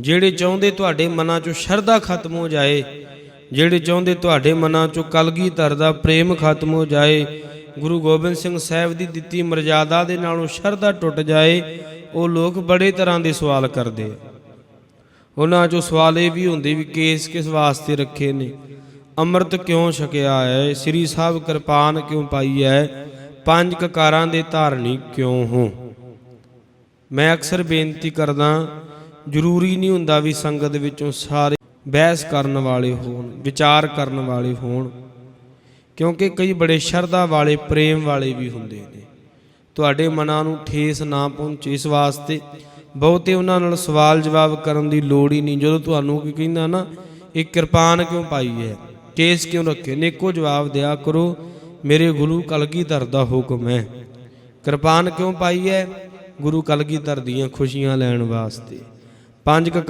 ਜਿਹੜੇ ਚਾਹੁੰਦੇ ਤੁਹਾਡੇ ਮਨਾਂ 'ਚੋਂ ਸ਼ਰਧਾ ਖਤਮ ਹੋ ਜਾਏ, ਜਿਹੜੇ ਚਾਹੁੰਦੇ ਤੁਹਾਡੇ ਮਨਾਂ 'ਚੋਂ ਕਲਗੀਧਰ ਦਾ ਪ੍ਰੇਮ ਖਤਮ ਹੋ ਜਾਏ, ਗੁਰੂ ਗੋਬਿੰਦ ਸਿੰਘ ਸਾਹਿਬ ਦੀ ਦਿੱਤੀ ਮਰਜ਼ਾਦਾ ਦੇ ਨਾਲੋਂ ਸ਼ਰਧਾ ਟੁੱਟ ਜਾਏ, ਉਹ ਲੋਕ ਬੜੇ ਤਰ੍ਹਾਂ ਦੇ ਸਵਾਲ ਕਰਦੇ ਉਹਨਾਂ 'ਚੋਂ ਸਵਾਲ ਇਹ ਵੀ ਹੁੰਦੇ ਵੀ ਕੇਸ ਕਿਸ ਵਾਸਤੇ ਰੱਖੇ ਨੇ? ਅੰਮ੍ਰਿਤ ਕਿਉਂ ਛਕਿਆ ਹੈ? ਸ੍ਰੀ ਸਾਹਿਬ ਕਿਰਪਾਨ ਕਿਉਂ ਪਾਈ ਹੈ? ਪੰਜ ਕਕਾਰਾਂ ਦੇ ਧਾਰਨੀ ਕਿਉਂ ਹੋ? ਮੈਂ ਅਕਸਰ ਬੇਨਤੀ ਕਰਦਾ ਜ਼ਰੂਰੀ ਨਹੀਂ ਹੁੰਦਾ ਵੀ ਸੰਗਤ ਵਿੱਚੋਂ ਸਾਰੇ ਬਹਿਸ ਕਰਨ ਵਾਲੇ ਹੋਣ, ਵਿਚਾਰ ਕਰਨ ਵਾਲੇ ਹੋਣ, ਕਿਉਂਕਿ ਕਈ ਬੜੇ ਸ਼ਰਧਾ ਵਾਲੇ, ਪ੍ਰੇਮ ਵਾਲੇ ਵੀ ਹੁੰਦੇ ਨੇ। ਤੁਹਾਡੇ ਮਨਾਂ ਨੂੰ ਠੇਸ ਨਾ ਪਹੁੰਚੇ, ਇਸ ਵਾਸਤੇ ਬਹੁਤੇ ਉਹਨਾਂ ਨਾਲ ਸਵਾਲ ਜਵਾਬ ਕਰਨ ਦੀ ਲੋੜ ਹੀ ਨਹੀਂ। ਜਦੋਂ ਤੁਹਾਨੂੰ ਕੀ ਕਹਿੰਦਾ ਨਾ, ਇਹ ਕਿਰਪਾਨ ਕਿਉਂ ਪਾਈ ਹੈ? ਕੇਸ ਕਿਉਂ ਰੱਖੇ? ਨੇ ਇੱਕੋ ਜਵਾਬ ਦਿਆ ਕਰੋ, ਮੇਰੇ ਗੁਰੂ ਕਲਗੀਧਰ ਦਾ ਹੁਕਮ ਹੈ। ਕਿਰਪਾਨ ਕਿਉਂ ਪਾਈ ਹੈ? ਗੁਰੂ ਕਲਗੀਧਰ ਦੀਆਂ ਖੁਸ਼ੀਆਂ ਲੈਣ ਵਾਸਤੇ। ਪੰਜ ਕਕਾਰ